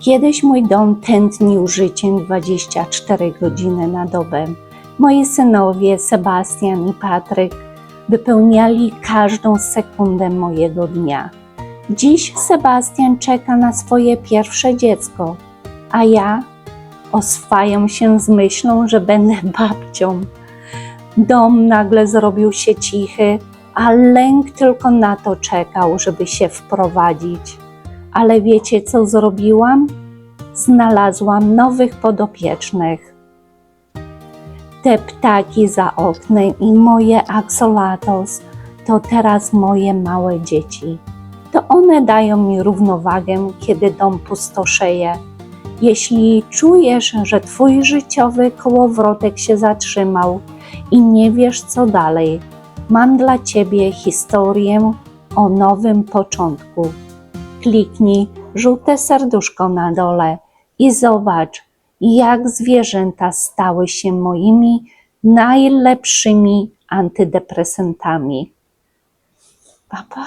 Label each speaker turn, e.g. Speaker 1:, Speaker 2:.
Speaker 1: Kiedyś mój dom tętnił życiem 24 godziny na dobę. Moi synowie Sebastian i Patryk wypełniali każdą sekundę mojego dnia. Dziś Sebastian czeka na swoje pierwsze dziecko, a ja oswajam się z myślą, że będę babcią. Dom nagle zrobił się cichy, a lęk tylko na to czekał, żeby się wprowadzić. Ale wiecie, co zrobiłam? Znalazłam nowych podopiecznych. Te ptaki za oknem i moje axolatos to teraz moje małe dzieci. To one dają mi równowagę, kiedy dom pustoszeje. Jeśli czujesz, że twój życiowy kołowrotek się zatrzymał i nie wiesz co dalej, mam dla ciebie historię o nowym początku. Kliknij żółte serduszko na dole i zobacz, jak zwierzęta stały się moimi najlepszymi antydepresantami. Pa, pa.